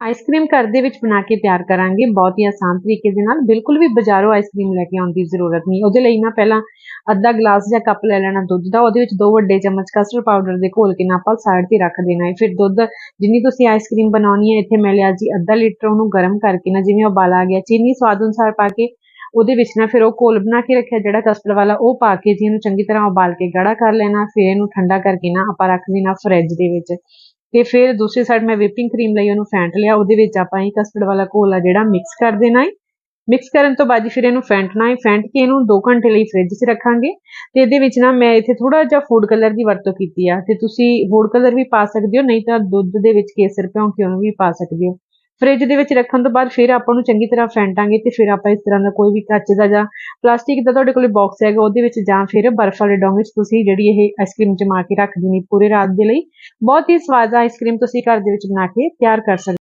Ice cream ਘਰ ਦੇ ਵਿੱਚ ਬਣਾ ਕੇ ਤਿਆਰ ਕਰਾਂਗੇ, ਬਹੁਤ ਹੀ ਆਸਾਨ ਤਰੀਕੇ ਦੇ ਨਾਲ। ਬਿਲਕੁਲ ਵੀ ਬਾਜ਼ਾਰੋਂ ਆਈਸਕ੍ਰੀਮ ਲੈ ਕੇ ਆਉਣ ਦੀ ਜ਼ਰੂਰਤ ਨਹੀਂ। ਉਹਦੇ ਲਈ ਨਾ ਪਹਿਲਾਂ ਅੱਧਾ ਗਲਾਸ ਜਾਂ ਕੱਪ ਲੈ ਲੈਣਾ ਦੁੱਧ ਦਾ। ਉਹਦੇ ਵਿੱਚ ਦੋ ਵੱਡੇ ਚਮਚ ਕਸਟਰਡ ਪਾਊਡਰ ਦੇ ਘੋਲ ਕੇ ਨਾ ਆਪਾਂ ਸਾਈਡ ਤੇ ਰੱਖ ਦੇਣਾ ਹੈ। ਫਿਰ ਦੁੱਧ, ਜਿੰਨੀ ਤੁਸੀਂ ਆਈਸਕ੍ਰੀਮ ਬਣਾਉਣੀ ਹੈ, ਇੱਥੇ ਮੈਂ ਲਿਆ ਜੀ ਅੱਧਾ ਲੀਟਰ ਉਹਨੂੰ ਗਰਮ ਕਰਕੇ ਨਾ, ਜਿਵੇਂ ਉਬਾਲ ਆ ਗਿਆ, ਚੀਨੀ ਸਵਾਦ ਅਨੁਸਾਰ ਪਾ ਕੇ ਉਹਦੇ ਵਿੱਚ ਨਾ ਫਿਰ ਉਹ ਘੋਲ ਬਣਾ ਕੇ ਰੱਖਿਆ, ਜਿਹੜਾ ਕਸਟਰਡ ਵਾਲਾ, ਉਹ ਪਾ ਕੇ ਜੀ ਇਹਨੂੰ ਚੰਗੀ ਤਰ੍ਹਾਂ ਉਬਾਲ ਕੇ ਗੜਾ ਕਰ ਲੈਣਾ। ਫਿਰ ਇਹਨੂੰ ਠੰਡਾ ਕਰਕੇ ਨਾ ਆਪਾਂ ਰੱਖ ਦੇਣਾ ਫਰਿੱਜ ਦੇ ਵਿੱਚ। ਤੇ ਫਿਰ ਦੂਸਰੀ ਸਾਈਡ ਮੈਂ ਵਿਪਿੰਗ ਕਰੀਮ ਲਈ ਉਹਨੂੰ ਫੈਂਟ ਲਿਆ, ਉਹਦੇ ਵਿੱਚ ਆਪਾਂ ਇਹ ਕਸਟਰਡ ਵਾਲਾ ਘੋਲ ਆ ਜਿਹੜਾ ਮਿਕਸ ਕਰ ਦੇਣਾ ਹੈ। ਮਿਕਸ ਕਰਨ ਤੋਂ ਬਾਅਦ ਫਿਰ ਇਹਨੂੰ ਫੈਂਟਣਾ ਹੈ, ਫੈਂਟ ਕੇ ਇਹਨੂੰ 2 ਘੰਟੇ ਲਈ ਫ੍ਰਿਜ 'ਚ ਰੱਖਾਂਗੇ। ਤੇ ਇਹਦੇ ਵਿੱਚ ਨਾ ਮੈਂ ਇੱਥੇ ਥੋੜਾ ਜਿਹਾ ਫੂਡ ਕਲਰ ਦੀ ਵਰਤੋਂ ਕੀਤੀ ਆ। ਤੇ ਤੁਸੀਂ ਫੂਡ ਕਲਰ ਵੀ ਪਾ ਸਕਦੇ ਹੋ, ਨਹੀਂ ਤਾਂ ਦੁੱਧ ਦੇ ਵਿੱਚ ਕੇਸਰ ਭਿਉਂ ਕੇ ਉਹਨੂੰ ਵੀ ਪਾ ਸਕਦੇ ਹੋ। ਫ੍ਰਿਜ ਦੇ ਵਿੱਚ ਰੱਖਣ ਤੋਂ ਬਾਅਦ ਫਿਰ ਆਪਾਂ ਨੂੰ ਚੰਗੀ ਤਰ੍ਹਾਂ ਫੈਂਟਾਂਗੇ ਤੇ ਫਿਰ ਆਪਾਂ ਇਸ ਤਰ੍ਹਾਂ ਦਾ ਕੋਈ ਵੀ ਕੱਚ ਦਾ ਜਾਂ ਪਲਾਸਟਿਕ ਦਾ ਤੁਹਾਡੇ ਕੋਲ ਬਾਕਸ ਹੈਗਾ ਉਹਦੇ ਵਿੱਚ ਜਾਂ ਫਿਰ ਬਰਫ਼ ਵਾਲੇ ਡੋਂਗੇ 'ਚ ਤੁਸੀਂ ਜਿਹੜੀ ਇਹ ਆਈਸਕ੍ਰੀਮ ਜਮਾ ਕੇ ਰੱਖ ਦੇਣੀ ਪੂਰੇ ਰਾਤ ਦੇ ਲਈ। ਬਹੁਤ ਹੀ ਸਵਾਦ ਆਈਸਕ੍ਰੀਮ ਤੁਸੀਂ ਘਰ ਦੇ ਵਿੱਚ ਬਣਾ ਕੇ ਤਿਆਰ ਕਰ ਸਕਦੇ